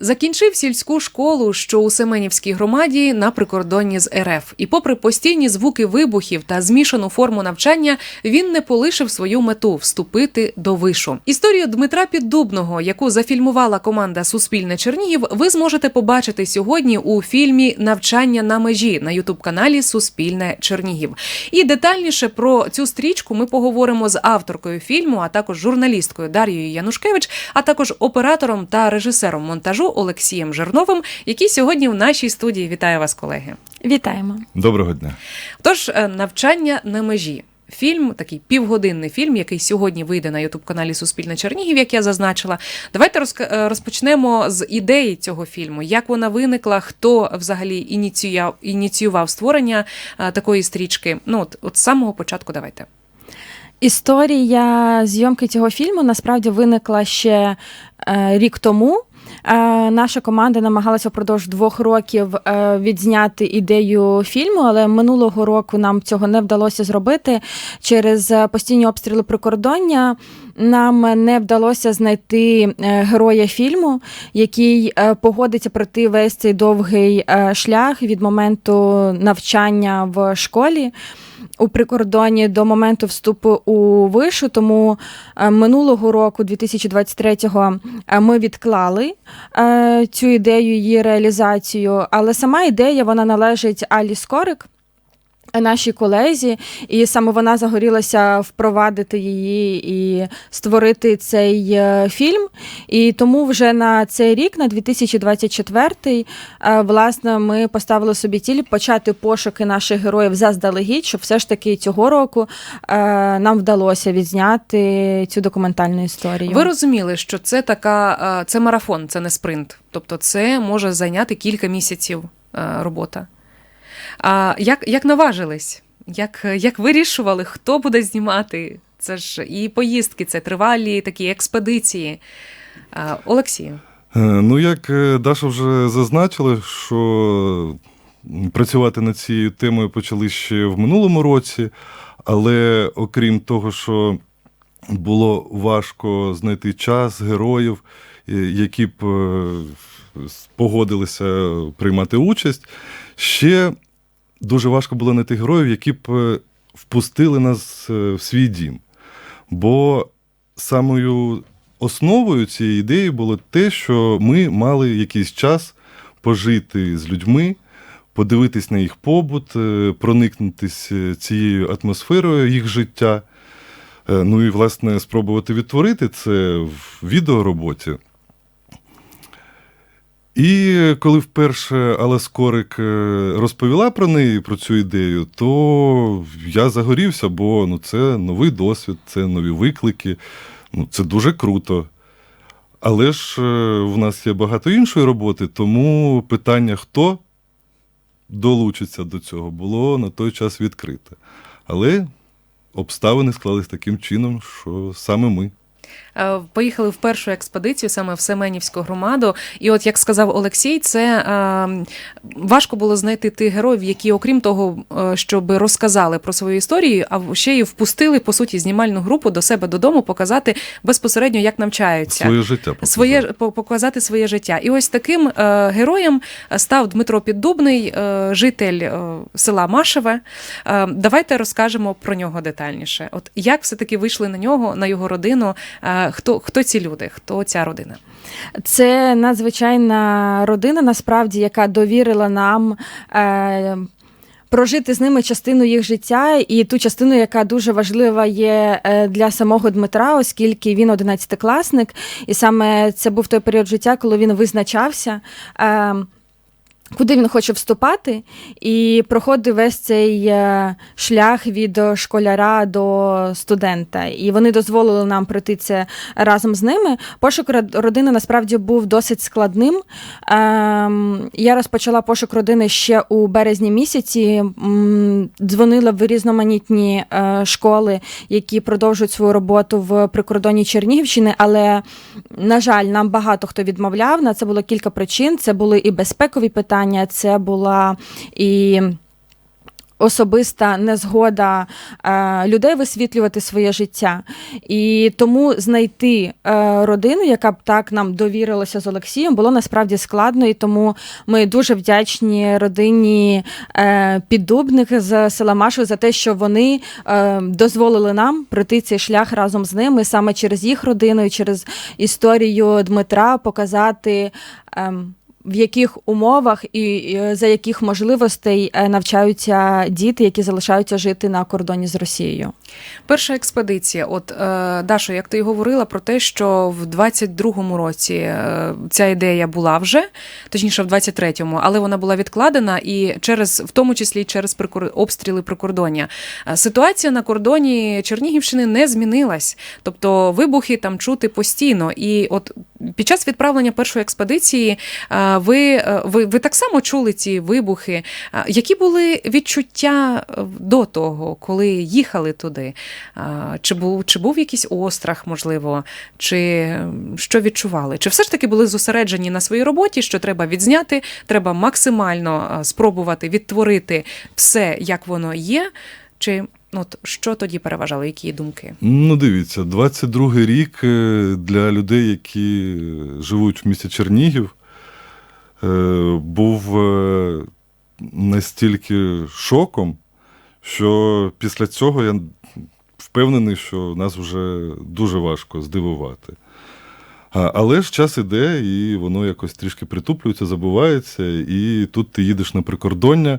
Закінчив сільську школу, що у Семенівській громаді на прикордонні з РФ. І, попри постійні звуки вибухів та змішану форму навчання, він не полишив свою мету вступити до вишу. Історію Дмитра Піддубного, яку зафільмувала команда Суспільне Чернігів, ви зможете побачити сьогодні у фільмі Навчання на межі на ютуб-каналі Суспільне Чернігів. І детальніше про цю стрічку ми поговоримо з авторкою фільму, а також журналісткою Дар'єю Янушкевич, а також оператором та режисером монтажу Олексієм Жерновим, який сьогодні в нашій студії. Вітаю вас, колеги. Вітаємо. Доброго дня. Тож е, навчання на межі. Фільм, такий півгодинний фільм, який сьогодні вийде на ютуб каналі Суспільне Чернігів, як я зазначила. Давайте е, розпочнемо з ідеї цього фільму. Як вона виникла, хто взагалі ініціював, ініціював створення е, такої стрічки? Ну, от, от з самого початку давайте. Історія зйомки цього фільму насправді виникла ще е, рік тому. Е, наша команда намагалася впродовж двох років е, відзняти ідею фільму, але минулого року нам цього не вдалося зробити через постійні обстріли прикордоння. Нам не вдалося знайти е, героя фільму, який погодиться пройти весь цей довгий шлях від моменту навчання в школі у прикордоні до моменту вступу у вишу. Тому е, минулого року, 2023-го, е, ми відклали е, цю ідею, її реалізацію. Але сама ідея вона належить Алі Скорик. Нашій колезі, і саме вона загорілася впровадити її і створити цей е, фільм. І тому вже на цей рік, на 2024, е, власне, ми поставили собі ціль почати пошуки наших героїв заздалегідь, щоб все ж таки цього року е, нам вдалося відзняти цю документальну історію. Ви розуміли, що це така це марафон, це не спринт. Тобто, це може зайняти кілька місяців робота. А як, як наважились? Як, як вирішували, хто буде знімати? Це ж і поїздки, це тривалі такі експедиції. А, Олексію. Е, Ну, як е, Даша вже зазначила, що працювати над цією темою почали ще в минулому році, але окрім того, що було важко знайти час героїв, е, які б погодилися приймати участь, ще дуже важко було знайти героїв, які б е, впустили нас е, в свій дім. Бо самою основою цієї ідеї було те, що ми мали якийсь час пожити з людьми, подивитись на їх побут, е, проникнутись цією атмосферою їх життя. Ну і, власне, спробувати відтворити це в відеороботі. І коли вперше Алла Скорик е, розповіла про неї, про цю ідею, то я загорівся, бо ну, це новий досвід, це нові виклики, ну, це дуже круто. Але ж е, в нас є багато іншої роботи, тому питання, хто долучиться до цього, було на той час відкрите. Але обставини склались таким чином, що саме ми. Е, Поїхали в першу експедицію саме в Семенівську громаду. І от як сказав Олексій, це е, важко було знайти тих героїв, які, окрім того, е, щоб розказали про свою історію, а ще й впустили по суті знімальну групу до себе додому, показати безпосередньо, як навчаються. Своє життя показати. Своє показати своє життя. І ось таким героєм став Дмитро Піддубний, житель села Машеве. Давайте розкажемо про нього детальніше. От як все-таки вийшли на нього, на його родину? Хто, хто ці люди? Хто ця родина? Це надзвичайна родина, насправді, яка довірила нам. Е, Прожити з ними частину їх життя і ту частину, яка дуже важлива є е, для самого Дмитра, оскільки він одинадцятикласник, і саме це був той період життя, коли він визначався. Куди він хоче вступати, і проходив весь цей е, шлях від школяра до студента. І вони дозволили нам пройти це разом з ними. Пошук родини насправді був досить складним. Ем, Я розпочала пошук родини ще у березні місяці. Дзвонила в різноманітні е, школи, які продовжують свою роботу в прикордонні Чернігівщини, але на жаль, нам багато хто відмовляв. На це було кілька причин. Це були і безпекові питання, це була і особиста незгода е, людей висвітлювати своє життя. І тому знайти е, родину, яка б так нам довірилася з Олексієм, було насправді складно. І тому ми дуже вдячні родині е, піддубних з села Машів за те, що вони е, дозволили нам пройти цей шлях разом з ними, саме через їх родину і через історію Дмитра показати. ем, в яких умовах і і за яких можливостей е, навчаються діти, які залишаються жити на кордоні з Росією? Перша експедиція. От е, Дашо, як ти й говорила про те, що в 22-му році е, ця ідея була вже, точніше, в 23-му, але вона була відкладена і через, в тому числі через обстріли прикордоння. Е, Ситуація на кордоні Чернігівщини не змінилась, тобто вибухи там чути постійно. І от під час відправлення першої експедиції е, ви, е, ви, ви так само чули ці вибухи. Е, Які були відчуття до того, коли їхали туди? Чи був, чи був якийсь острах, можливо, чи що відчували? Чи все ж таки були зосереджені на своїй роботі, що треба відзняти, треба максимально спробувати відтворити все, як воно є? Чи от що тоді переважало, які думки? Ну, дивіться, 22-й рік е, для людей, які е, живуть в місті Чернігів, е, був настільки шоком, що після цього я впевнений, що нас вже дуже важко здивувати. Але ж час іде, і воно якось трішки притуплюється, забувається, і тут ти їдеш на прикордоння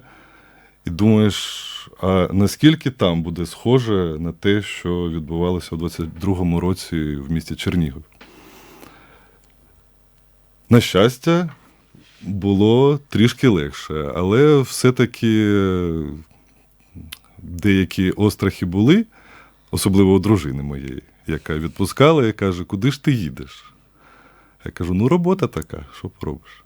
і думаєш, а наскільки там буде схоже на те, що відбувалося у 22-му році в місті Чернігів? На щастя, було трішки легше, але все-таки е, деякі острахи були, особливо у дружини моєї, яка відпускала і каже, куди ж ти їдеш? Я кажу, ну робота така, що поробиш?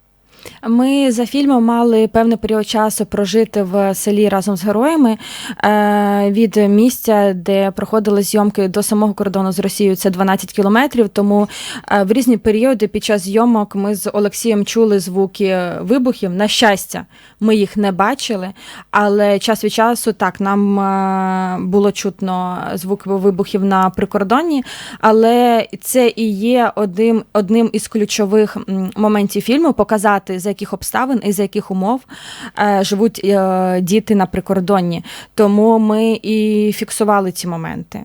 Ми за фільмом мали певний період часу прожити в селі разом з героями е, від місця, де проходили зйомки до самого кордону з Росією. Це 12 кілометрів. Тому е, в різні періоди під час зйомок ми з Олексієм чули звуки вибухів. На щастя, ми їх не бачили, але час від часу так нам е, було чутно звуки вибухів на прикордонні. Але це і є одним, одним із ключових моментів фільму показати, за яких обставин і за яких умов е, живуть е, діти на прикордонні. Тому ми і фіксували ці моменти.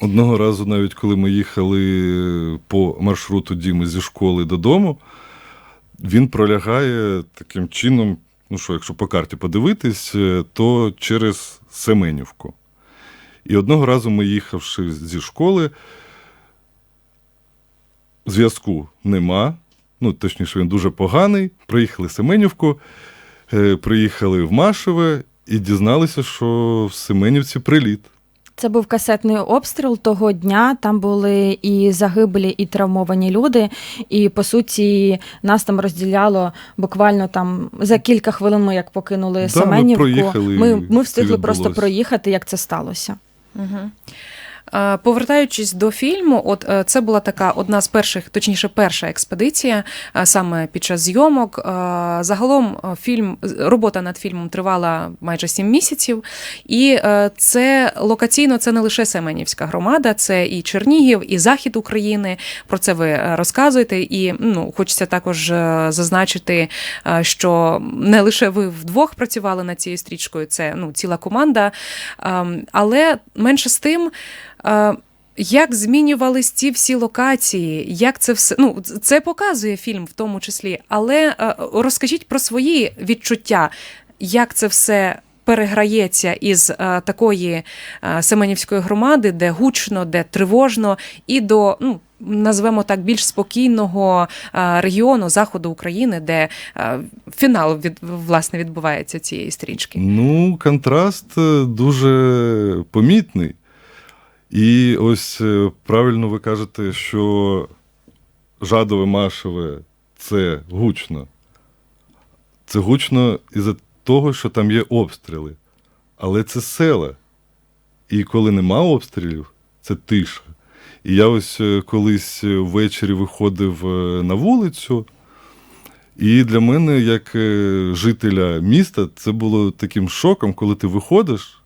Одного разу, навіть коли ми їхали по маршруту Діми зі школи додому, він пролягає таким чином, ну що, якщо по карті подивитись, е, то через Семенівку. І одного разу ми, їхавши зі школи, зв'язку нема. Ну, точніше, він дуже поганий. Приїхали в Семенівку, е, приїхали в Машеве і дізналися, що в Семенівці приліт. Це був касетний обстріл того дня. Там були і загиблі, і травмовані люди. І по суті, нас там розділяло буквально там за кілька хвилин. Ми як покинули ми Семенівку. проїхали, ми, ми встигли просто проїхати, як це сталося. Угу. Повертаючись до фільму, от е, це була така одна з перших, точніше, перша експедиція саме під час зйомок. Загалом е, фільм робота над фільмом тривала майже сім місяців, і е, це локаційно це не лише Семенівська громада, це і Чернігів, і Захід України. Про це ви розказуєте. І ну, хочеться також зазначити, що не лише ви вдвох працювали над цією стрічкою, це ну, ціла команда. Але менше з тим. Як змінювались ці всі локації? Як це все ну це показує фільм в тому числі. Але е, розкажіть про свої відчуття, як це все переграється із е, такої е, Семенівської громади, де гучно, де тривожно, і до ну. Назвемо так більш спокійного регіону заходу України, де фінал від власне відбувається цієї стрічки. Ну, контраст дуже помітний. І ось е, правильно ви кажете, що Жадове Машеве це гучно. Це гучно із-за того, що там є обстріли. Але це села. І коли нема обстрілів, це тиша. І я ось е, колись е, ввечері виходив на вулицю І для мене, як жителя міста, це було таким шоком, коли ти виходиш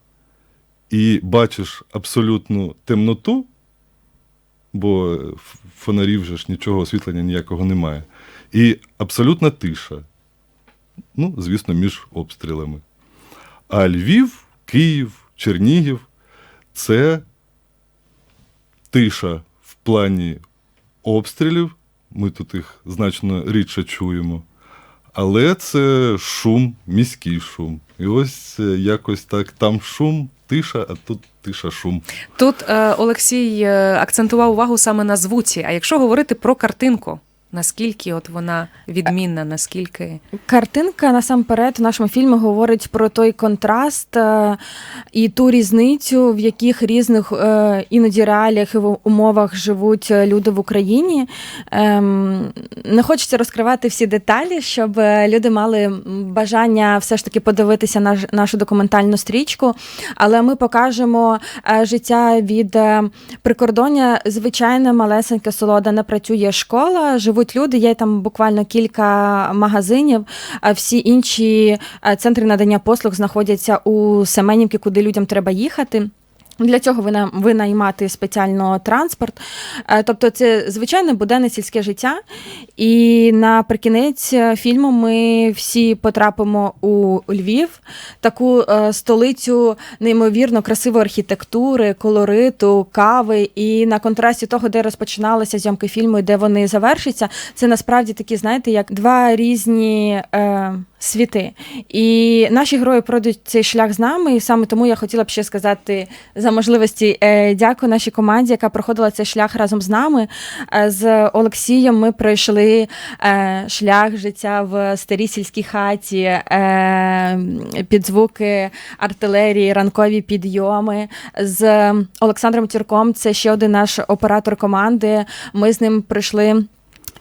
і бачиш абсолютну темноту, бо фонарів же ж нічого освітлення ніякого немає. І абсолютна тиша. Ну, звісно, між обстрілами. А Львів, Київ, Чернігів це тиша в плані обстрілів. Ми тут їх значно рідше чуємо. Але це шум, міський шум. І ось е, якось так там шум, тиша, а тут тиша шум. Тут е, Олексій е, акцентував увагу саме на звуці. А якщо говорити про картинку, наскільки от вона відмінна, наскільки Картинка насамперед в нашому фільмі говорить про той контраст е, і ту різницю, в яких різних е, іноді реаліях і в умовах живуть люди в Україні. Ем, Не хочеться розкривати всі деталі, щоб е, люди мали бажання все ж таки подивитися наш, нашу документальну стрічку. Але ми покажемо життя від прикордоння. Звичайне малесеньке село, де не працює школа, живуть люди. Є там буквально кілька магазинів. А всі інші е, центри надання послуг знаходяться у Семенівці, куди людям треба їхати. Для цього вина- винаймати спеціально транспорт. Е, Тобто це звичайне буденне сільське життя. І наприкінець е, фільму ми всі потрапимо у Львів, таку е, столицю неймовірно красивої архітектури, колориту, кави. І на контрасті того, де розпочиналися зйомки фільму і де вони завершаться, це насправді такі, знаєте, як два різні. Світи. І наші герої пройдуть цей шлях з нами, і саме тому я хотіла б ще сказати за можливості е, дякую нашій команді, яка проходила цей шлях разом з нами. Е, з Олексієм ми пройшли е, шлях життя в старій сільській хаті, під звуки артилерії, ранкові підйоми. З Олександром Тюрком, це ще один наш оператор команди. Ми з ним пройшли.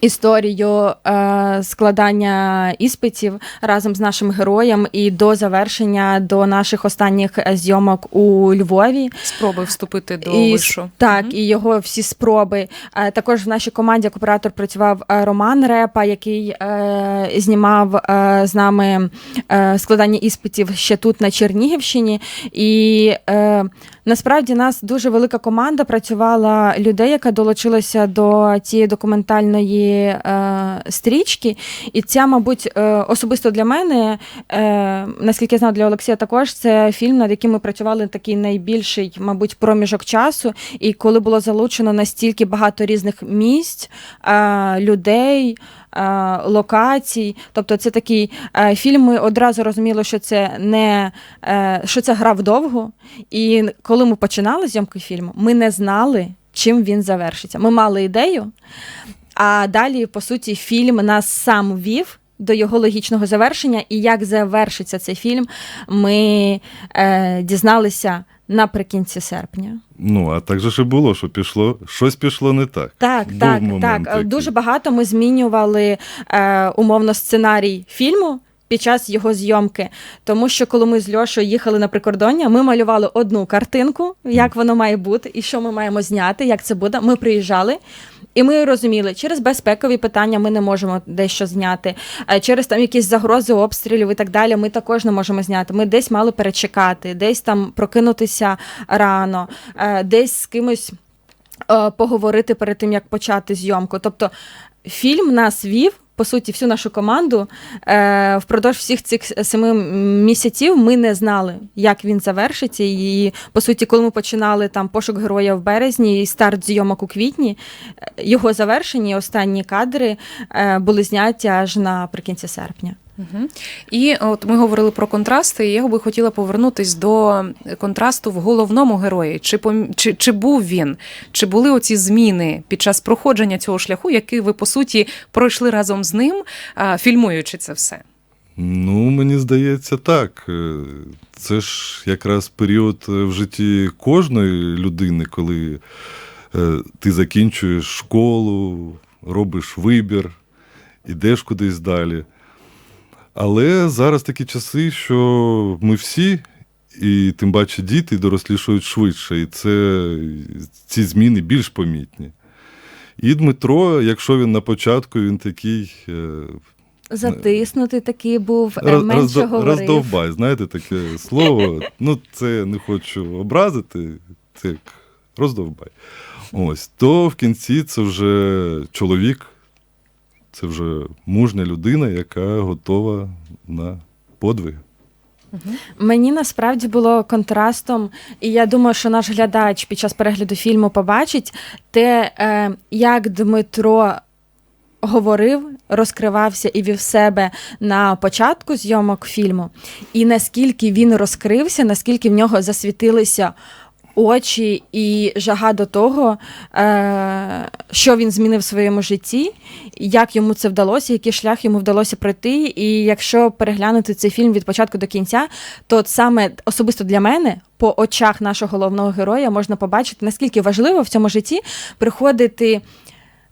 Історію е, складання іспитів разом з нашим героєм і до завершення до наших останніх е, зйомок у Львові. спроби вступити до І, вишу. Так, Мгм. і його всі спроби. Е, Також в нашій команді як оператор працював е, Роман Репа, який е, знімав е, з нами е, складання іспитів ще тут на Чернігівщині. І е, насправді нас дуже велика команда працювала людей, яка долучилася до цієї документальної е, стрічки. І ця, мабуть, е, особисто для мене, е, наскільки я знаю, для Олексія також це фільм, над яким ми працювали такий найбільший, мабуть, проміжок часу. І коли було залучено настільки багато різних місць, людей. Локацій, тобто це такий фільм. Ми одразу розуміли, що це не що це гра вдовго. І коли ми починали зйомки фільму, ми не знали, чим він завершиться. Ми мали ідею, а далі, по суті, фільм нас сам вів до його логічного завершення. І як завершиться цей фільм, ми е, дізналися наприкінці серпня. Ну, а так же ж і було, що пішло, щось пішло не так. Так, Був так, так. такий. Дуже багато ми змінювали е, умовно сценарій фільму. Під час його зйомки, тому що коли ми з Льошою їхали на прикордоння, ми малювали одну картинку, як воно має бути, і що ми маємо зняти, як це буде. Ми приїжджали, і ми розуміли, через безпекові питання ми не можемо дещо зняти. е, Через там якісь загрози обстрілів і так далі. Ми також не можемо зняти. Ми десь мали перечекати, десь там прокинутися рано, е, десь з кимось е, поговорити перед тим, як почати зйомку. Тобто фільм нас вів. По суті, всю нашу команду е, впродовж всіх цих семи місяців ми не знали, як він завершиться. І по суті, коли ми починали там пошук героя в березні і старт зйомок у квітні, е, його завершені останні кадри е, були зняті аж наприкінці серпня. Угу. І от ми говорили про контрасти, і я би хотіла повернутись до контрасту в головному герої. Чи, чи, чи був він? Чи були оці зміни під час проходження цього шляху, який ви по суті пройшли разом з ним, фільмуючи це все? Ну, мені здається, так. Е, Це ж якраз період е, в житті кожної людини, коли е, ти закінчуєш школу, робиш вибір, ідеш кудись далі. Але зараз такі часи, що ми всі, і тим паче діти дорослішують швидше, і це ці зміни більш помітні. І Дмитро, якщо він на початку, він такий е, Затиснутий такий був, е, Роз- менше говорив. роздовбай, знаєте таке слово. Ну, це не хочу образити, це як роздовбай. Ось, то в кінці це вже чоловік, це вже мужня людина, яка готова на подвиг. Мені насправді було контрастом, і я думаю, що наш глядач під час перегляду фільму побачить те, е, як Дмитро говорив, розкривався і вів себе на початку зйомок фільму, і наскільки він розкрився, наскільки в нього засвітилися. Очі і жага до того, е, що він змінив в своєму житті, як йому це вдалося, який шлях йому вдалося пройти. І якщо переглянути цей фільм від початку до кінця, то саме особисто для мене по очах нашого головного героя можна побачити, наскільки важливо в цьому житті приходити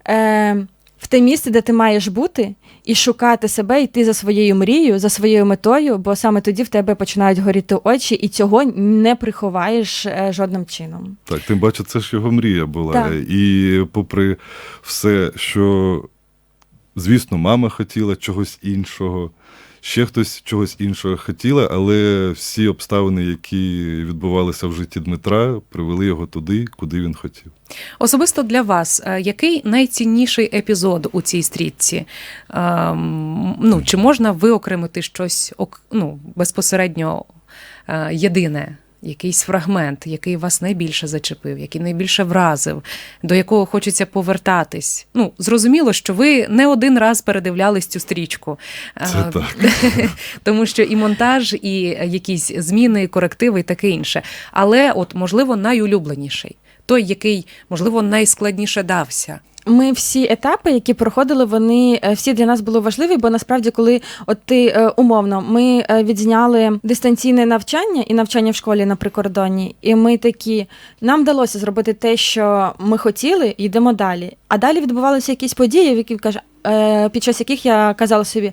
е, в те місце, де ти маєш бути, і шукати себе, йти за своєю мрією, за своєю метою, бо саме тоді в тебе починають горіти очі, і цього не приховаєш е, жодним чином. Так, тим бачу, це ж його мрія була. Так. І попри все, що, звісно, мама хотіла чогось іншого, ще хтось чогось іншого хотіла, але всі обставини, які відбувалися в житті Дмитра, привели його туди, куди він хотів. Особисто для вас, е, який найцінніший епізод у цій стрітці? Ем, ну, чи можна виокремити щось ну, безпосередньо е, єдине? Якийсь фрагмент, який вас найбільше зачепив, який найбільше вразив, до якого хочеться повертатись. Ну, зрозуміло, що ви не один раз передивлялись цю стрічку. Це Е, так. Тому що і монтаж, і якісь зміни, корективи, і таке інше. Але, от, можливо, найулюбленіший, той, який, можливо, найскладніше дався. Ми всі етапи, які проходили, вони е, всі для нас були важливі, бо насправді, коли от ти е, умовно, ми е, відзняли дистанційне навчання і навчання в школі на прикордонні, і ми такі, нам вдалося зробити те, що ми хотіли, йдемо далі. А далі відбувалися якісь події, які під час яких я казала собі,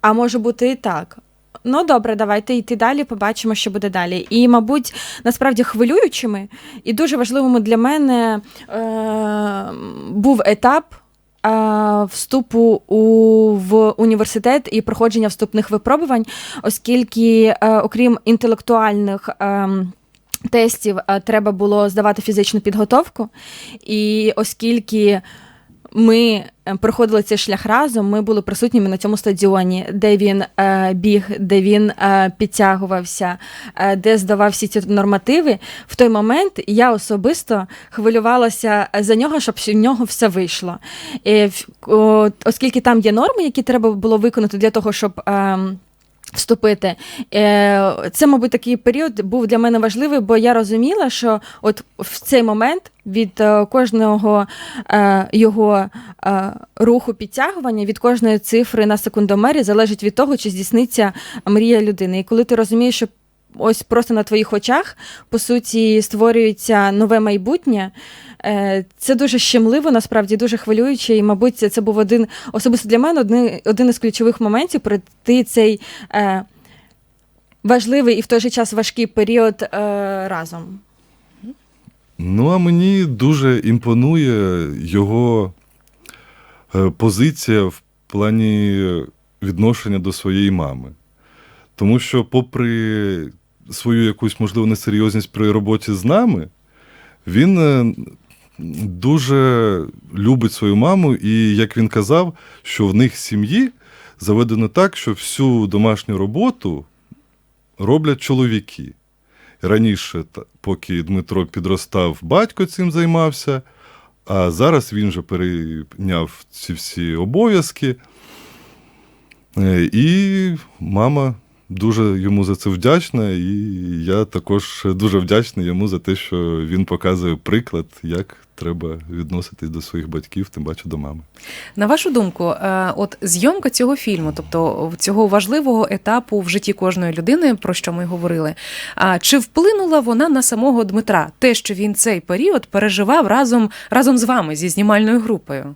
а може бути і так. Ну добре, давайте йти далі, побачимо, що буде далі. І, мабуть, насправді хвилюючими і дуже важливими для мене е, був етап. е, Вступу у в університет і проходження вступних випробувань, оскільки, е, окрім інтелектуальних ем, тестів, е, треба було здавати фізичну підготовку. І оскільки ми е, проходили цей шлях разом, ми були присутніми на цьому стадіоні, де він е, біг, де він е, підтягувався, е, де здавав всі ці нормативи. В той момент я особисто хвилювалася за нього, щоб в нього все вийшло. І, о, оскільки там є норми, які треба було виконати для того, щоб. ем, Вступити. Е, Це, мабуть, такий період був для мене важливий, бо я розуміла, що от в цей момент від е, кожного е, його руху підтягування, від кожної цифри на секундомері залежить від того, чи здійсниться мрія людини. І коли ти розумієш, що ось просто на твоїх очах по суті створюється нове майбутнє. Е, Це дуже щемливо, насправді дуже хвилююче, і, мабуть, це, був один особисто для мене один, один із ключових моментів пройти цей е, важливий і в той же час важкий період е, разом. Ну, а мені дуже імпонує його е, позиція в плані відношення до своєї мами. Тому що, попри свою якусь, можливо, несерйозність при роботі з нами, він е, дуже любить свою маму, і, як він казав, що в них сім'ї заведено так, що всю домашню роботу роблять чоловіки. Раніше, поки Дмитро підростав, батько цим займався, а зараз він же перейняв ці всі обов'язки. Е, І мама дуже йому за це вдячна, і я також дуже вдячний йому за те, що він показує приклад, як треба відноситись до своїх батьків, тим паче до мами. На вашу думку, е, от зйомка цього фільму, тобто цього важливого етапу в житті кожної людини, про що ми говорили, чи вплинула вона на самого Дмитра? Те, що він цей період переживав разом, разом з вами зі знімальною групою?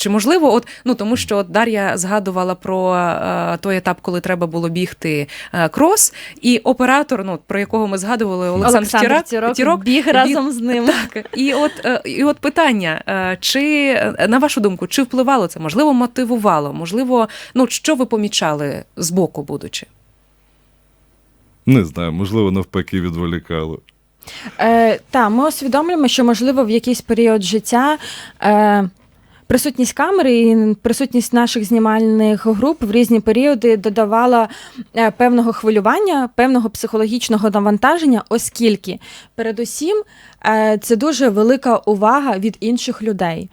Чи можливо, от ну тому, що от Дар'я згадувала про е, той етап, коли треба було бігти е, крос, і оператор, ну про якого ми згадували, Олександр, Олександр Тірак, Тірок, Тірок біг разом з ним. Так, і от, е, і от питання: е, чи е, на вашу думку, чи впливало це? Можливо, мотивувало? Можливо, ну що ви помічали з боку, будучи? Не знаю, можливо, навпаки, відволікало. Е, та, ми усвідомлюємо, що можливо в якийсь період життя. Е, Присутність камери і присутність наших знімальних груп в різні періоди додавала е, певного хвилювання, певного психологічного навантаження, оскільки передусім е, це дуже велика увага від інших людей.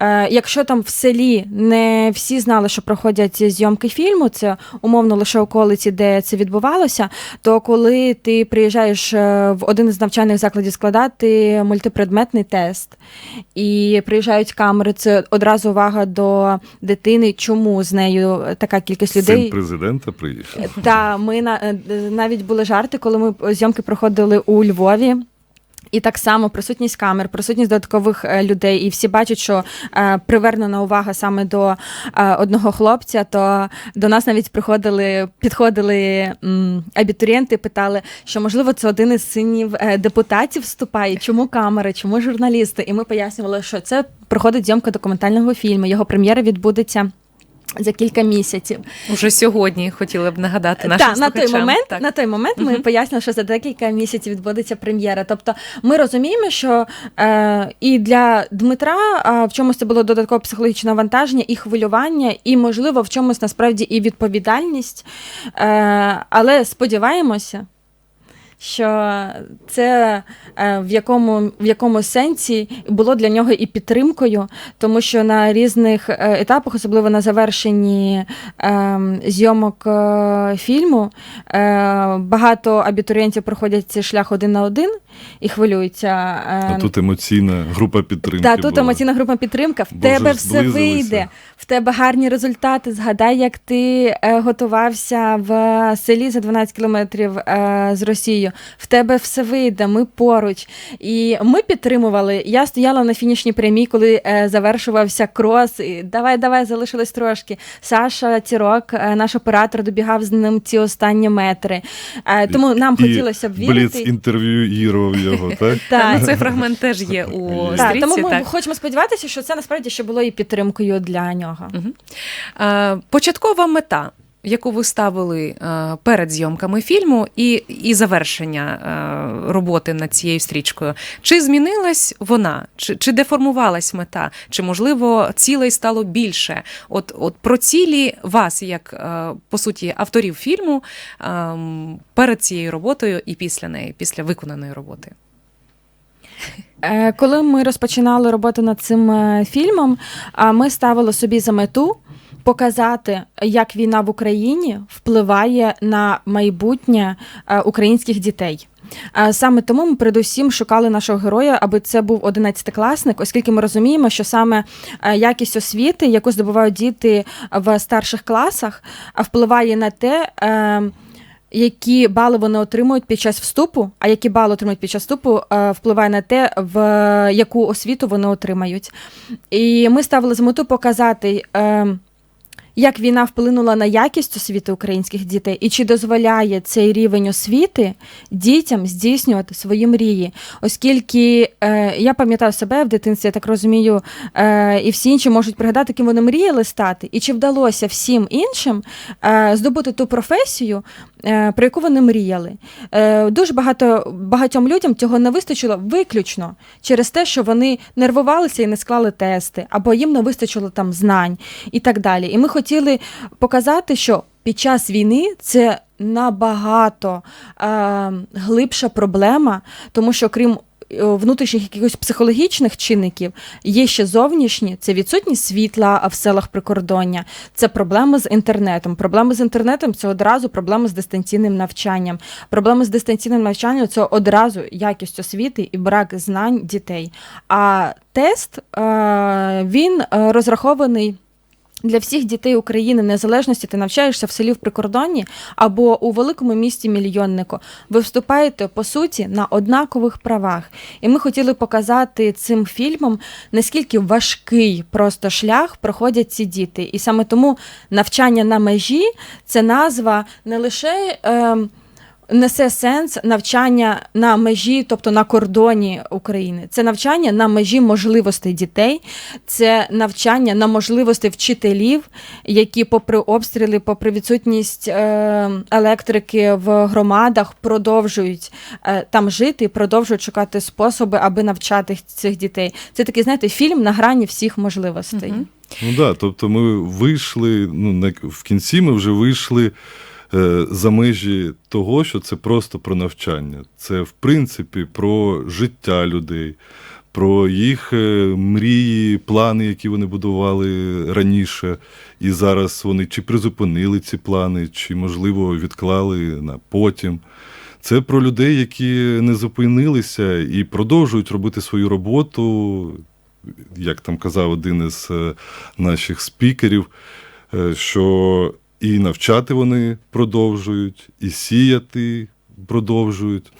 Е, Якщо там в селі не всі знали, що проходять зйомки фільму, це умовно лише околиці, де це відбувалося, то коли ти приїжджаєш е, в один із навчальних закладів складати мультипредметний тест, і приїжджають камери, це одразу увага до дитини, чому з нею така кількість людей. Син президента приїхав. Та ми на е, навіть були жарти, коли ми зйомки проходили у Львові. І так само присутність камер, присутність додаткових е, людей, і всі бачать, що е, привернена увага саме до е, одного хлопця. То до нас навіть приходили, підходили м, абітурієнти, питали, що можливо це один із синів е, депутатів вступає. Чому камери, чому журналісти? І ми пояснювали, що це проходить зйомка документального фільму. Його прем'єра відбудеться. За кілька місяців Уже сьогодні хотіли б нагадати нашим так, на той момент, Так. на той момент ми Мгм. пояснили, що за декілька місяців відбудеться прем'єра. Тобто ми розуміємо, що е, і для Дмитра е, в чомусь це було додаткове психологічне навантаження, і хвилювання, і, можливо, в чомусь насправді і відповідальність. Е, але сподіваємося. Що це е, в якому в якому сенсі було для нього і підтримкою, тому що на різних е, етапах, особливо на завершенні е, зйомок е, фільму, багато абітурієнтів проходять цей шлях один на один і хвилюються. е, А тут емоційна група підтримки. та тут була. емоційна група підтримка. В Бо тебе все вийде, в тебе гарні результати. Згадай, як ти готувався в селі за 12 кілометрів з Росією. В тебе все вийде, ми поруч. І ми підтримували. Я стояла на фінішній прямій, коли е, завершувався крос. І давай, давай, залишилось трошки. Саша Тірок, е, наш оператор, добігав з ним ці останні метри. Е, тому нам І хотілося б вірити. Бліц інтерв'юїрував його, так? Так. ну, цей фрагмент теж є у стрічці. тому ми хочемо сподіватися, що це насправді ще було і підтримкою для нього. Початкова мета, яку ви ставили е, перед зйомками фільму, і, і завершення е, роботи над цією стрічкою, чи змінилась вона, чи, чи деформувалась мета, чи можливо цілей стало більше? От, от про цілі вас, як е, по суті авторів фільму, ем, перед цією роботою і після неї, після виконаної роботи. Коли ми розпочинали роботу над цим фільмом, ми ставили собі за мету показати, як війна в Україні впливає на майбутнє е, українських дітей. Е, Саме тому ми передусім шукали нашого героя, аби це був 11-класник, оскільки ми розуміємо, що саме е, якість освіти, яку здобувають діти в старших класах, впливає на те. які бали вони отримують під час вступу, а які бали отримують під час вступу, впливає на те, в яку освіту вони отримають. І ми ставили за мету показати. Як війна вплинула на якість освіти українських дітей, і чи дозволяє цей рівень освіти дітям здійснювати свої мрії? Оскільки е, я пам'ятаю себе в дитинстві, я так розумію, е, і всі інші можуть пригадати, ким вони мріяли стати, і чи вдалося всім іншим е, здобути ту професію, е, про яку вони мріяли. Е, Дуже багато багатьом людям цього не вистачило виключно через те, що вони нервувалися і не склали тести, або їм не вистачило там знань і так далі. І ми хотіли показати, що під час війни це набагато е, глибша проблема, тому що крім е, внутрішніх якихось психологічних чинників є ще зовнішні, це відсутність світла в селах прикордоння, це проблеми з інтернетом. Проблеми з інтернетом це одразу проблеми з дистанційним навчанням. Проблеми з дистанційним навчанням це одразу якість освіти і брак знань дітей. А тест е, він е, розрахований. Для всіх дітей України незалежності ти навчаєшся в селі в прикордонні або у великому місті мільйоннику. Ви вступаєте по суті на однакових правах. І ми хотіли показати цим фільмом, наскільки важкий просто шлях проходять ці діти. І саме тому навчання на межі це назва не лише. Е, Несе сенс навчання на межі, тобто на кордоні України. Це навчання на межі можливостей дітей, це навчання на можливості вчителів, які, попри обстріли, попри відсутність е, електрики в громадах, продовжують е, там жити і продовжують шукати способи, аби навчати цих дітей. Це такий, знаєте, фільм на грані всіх можливостей. Мгм. Ну да, тобто ми вийшли, ну, на- в кінці ми вже вийшли за межі того, що це просто про навчання. Це, в принципі, про життя людей, про їх е, мрії, плани, які вони будували раніше. І зараз вони чи призупинили ці плани, чи, можливо, відклали на потім. Це про людей, які не зупинилися і продовжують робити свою роботу, як там казав один із е, наших спікерів, е, що і навчати вони продовжують, і сіяти продовжують.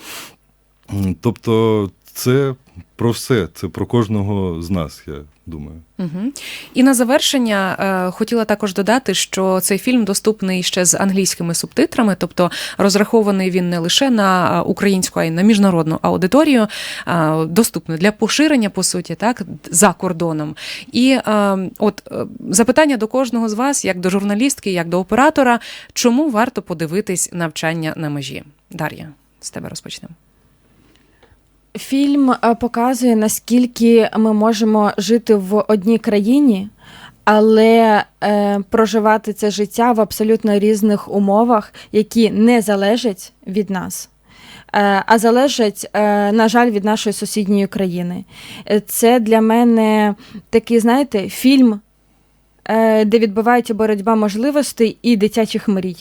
Тобто, це про все, це про кожного з нас, я думаю. Угу. І на завершення е, хотіла також додати, що цей фільм доступний ще з англійськими субтитрами, тобто розрахований він не лише на е, українську, а й на міжнародну аудиторію, е, доступний для поширення, по суті, так, за кордоном. І е, от е, запитання до кожного з вас, як до журналістки, як до оператора, чому варто подивитись навчання на межі? Дар'я, з тебе розпочнемо. Фільм е, показує, наскільки ми можемо жити в одній країні, але е, проживати це життя в абсолютно різних умовах, які не залежать від нас. е, А залежать, е, на жаль, від нашої сусідньої країни. Це для мене такий, знаєте, фільм, де відбувається боротьба можливостей і дитячих мрій.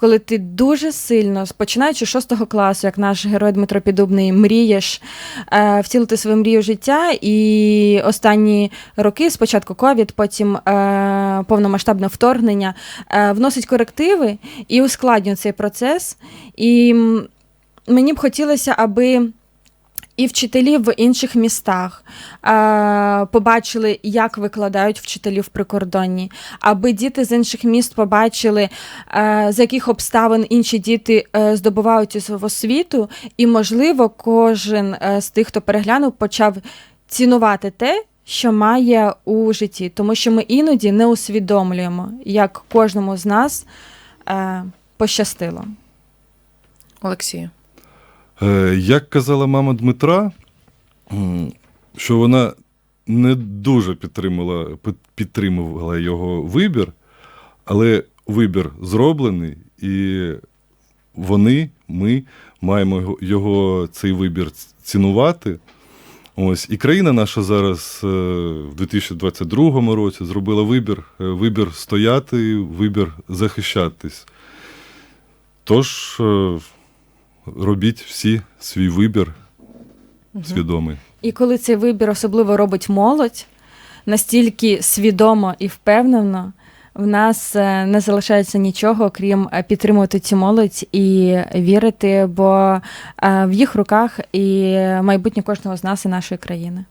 Коли ти дуже сильно, починаючи з шостого класу, як наш герой Дмитро Підубний, мрієш е, втілити свою мрію життя, і останні роки, спочатку ковід, потім е, повномасштабне вторгнення, е, вносить корективи і ускладнює цей процес. І мені б хотілося, аби і вчителі в інших містах е, побачили, як викладають вчителі в прикордонні, аби діти з інших міст побачили, е, з яких обставин інші діти е, здобувають цю освіту, і, можливо, кожен з тих, хто переглянув, почав цінувати те, що має у житті, тому що ми іноді не усвідомлюємо, як кожному з нас е, пощастило. Олексію. Е, Як казала мама Дмитра, що вона не дуже підтримала, підтримувала його вибір, але вибір зроблений, і вони, ми маємо його- цей вибір цінувати. Ось і країна наша зараз е, в 2022 році зробила вибір: е, вибір стояти, вибір захищатись. Тож робіть всі свій вибір свідомий. І коли цей вибір особливо робить молодь, настільки свідомо і впевнено, в нас е, не залишається нічого, окрім е, підтримувати цю молодь і вірити, бо е, в їх руках і майбутнє кожного з нас і нашої країни.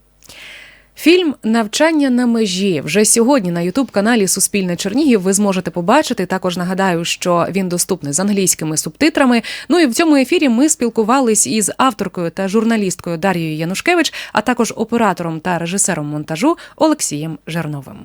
Фільм Навчання на межі вже сьогодні на Ютуб каналі Суспільне Чернігів. Ви зможете побачити. Також нагадаю, що він доступний з англійськими субтитрами. Ну і в цьому ефірі ми спілкувались із авторкою та журналісткою Дар'єю Янушкевич, а також оператором та режисером монтажу Олексієм Жерновим.